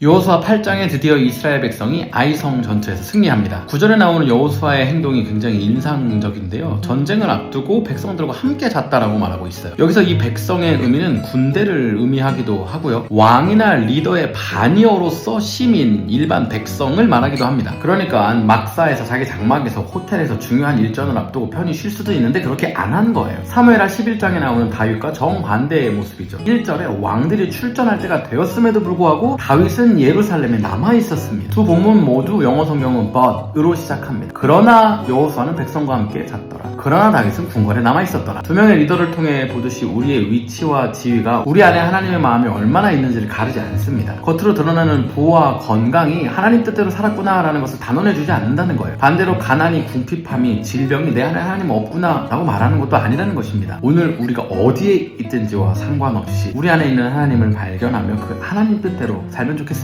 여호수아 8장에 드디어 이스라엘 백성이 아이성 전투에서 승리합니다. 구절에 나오는 여호수아의 행동이 굉장히 인상적인데요. 전쟁을 앞두고 백성들과 함께 잤다라고 말하고 있어요. 여기서 이 백성의 의미는 군대를 의미하기도 하고요. 왕이나 리더의 반이어로서 시민, 일반 백성을 말하기도 합니다. 그러니까 막사에서 자기 장막에서 호텔에서 중요한 일정을 앞두고 편히 쉴 수도 있는데 그렇게 안 한 거예요. 사무엘하 11장에 나오는 다윗과 정반대의 모습이죠. 1절에 왕들이 출전할 때가 되었음에도 불구하고 다윗 은 예루살렘에 남아 있었습니다. 두 본문 모두 영어 성경은 but으로 시작합니다. 그러나 여호수아는 백성과 함께 잤더라. 그러나 다윗은 궁궐에 남아 있었더라. 두 명의 리더를 통해 보듯이 우리의 위치와 지위가 우리 안에 하나님의 마음이 얼마나 있는지를 가르지 않습니다. 겉으로 드러나는 부와 건강이 하나님 뜻대로 살았구나라는 것을 단언해주지 않는다는 거예요. 반대로 가난이, 궁핍함이, 질병이 내 안에 하나님 없구나라고 말하는 것도 아니라는 것입니다. 오늘 우리가 어디에 있든지와 상관없이 우리 안에 있는 하나님을 발견하며 그 하나님 뜻대로 살면 좋겠습니다.